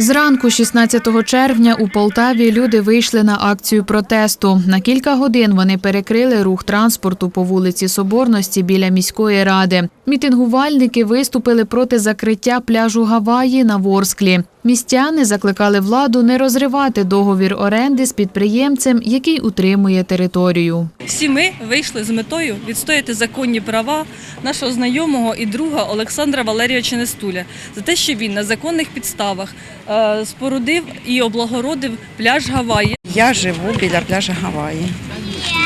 Зранку, 16 червня, у Полтаві люди вийшли на акцію протесту. На кілька годин вони перекрили рух транспорту по вулиці Соборності біля міської ради. Мітингувальники виступили проти закриття пляжу Гаваї на Ворсклі. Містяни закликали владу не розривати договір оренди з підприємцем, який утримує територію. Всі ми вийшли з метою відстояти законні права нашого знайомого і друга Олександра Валерійовича Нестуля за те, що він на законних підставах е, спорудив і облагородив пляж Гаваї. Я живу біля пляжа Гаваї.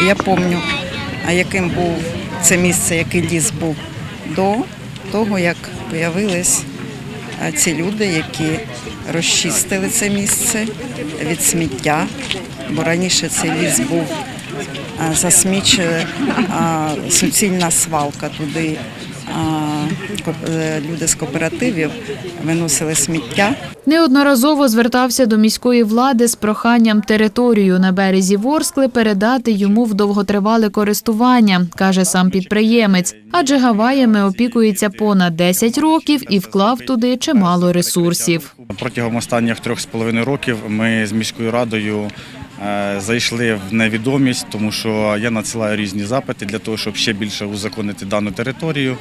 Я пам'ятаю, а яким був це місце, який ліс був до того, як з'явились ці люди, які розчистили це місце від сміття, бо раніше цей ліс був засмічений, суцільна свалка туди. Е, Люди з кооперативів виносили сміття. Неодноразово звертався до міської влади з проханням територію на березі Ворскли передати йому в довготривале користування, каже сам підприємець. Адже Гаваями опікується понад 10 років і вклав туди чимало ресурсів. Протягом останніх трьох з половиною років ми з міською радою зайшли в невідомість, тому що я надсилаю різні запити для того, щоб ще більше узаконити дану територію,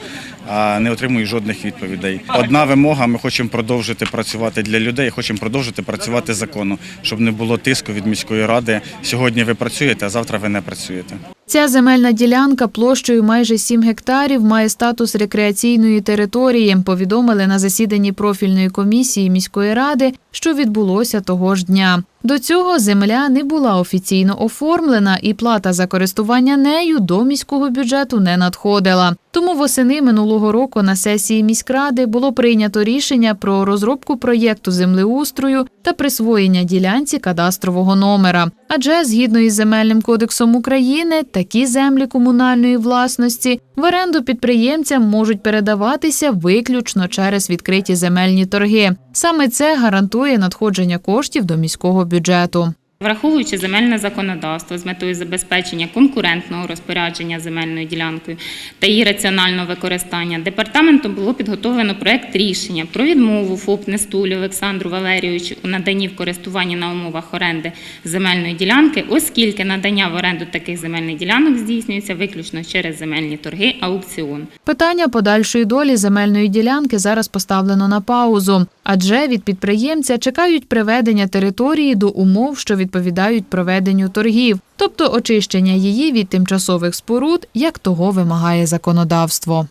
а не отримую жодних відповідей. Одна вимога: ми хочемо продовжити працювати для людей, хочемо продовжити працювати законно, щоб не було тиску від міської ради. Сьогодні ви працюєте, а завтра ви не працюєте. Ця земельна ділянка площею майже 7 гектарів має статус рекреаційної території. Повідомили на засіданні профільної комісії міської ради, що відбулося того ж дня. До цього земля не була офіційно оформлена, і плата за користування нею до міського бюджету не надходила. Тому восени минулого року на сесії міськради було прийнято рішення про розробку проєкту землеустрою та присвоєння ділянці кадастрового номера. Адже згідно із земельним кодексом України, такі землі комунальної власності в оренду підприємцям можуть передаватися виключно через відкриті земельні торги. Саме це гарантує надходження коштів до міського бюджету. Враховуючи земельне законодавство з метою забезпечення конкурентного розпорядження земельною ділянкою та її раціонального використання, департаментом було підготовлено проект рішення про відмову ФОП Нестулю Олександру Валерійовичу у наданні в користування на умовах оренди земельної ділянки, оскільки надання в оренду таких земельних ділянок здійснюється виключно через земельні торги аукціон. Питання подальшої долі земельної ділянки зараз поставлено на паузу, адже від підприємця чекають приведення території до умов, що відповідають проведенню торгів, тобто очищення її від тимчасових споруд, як того вимагає законодавство.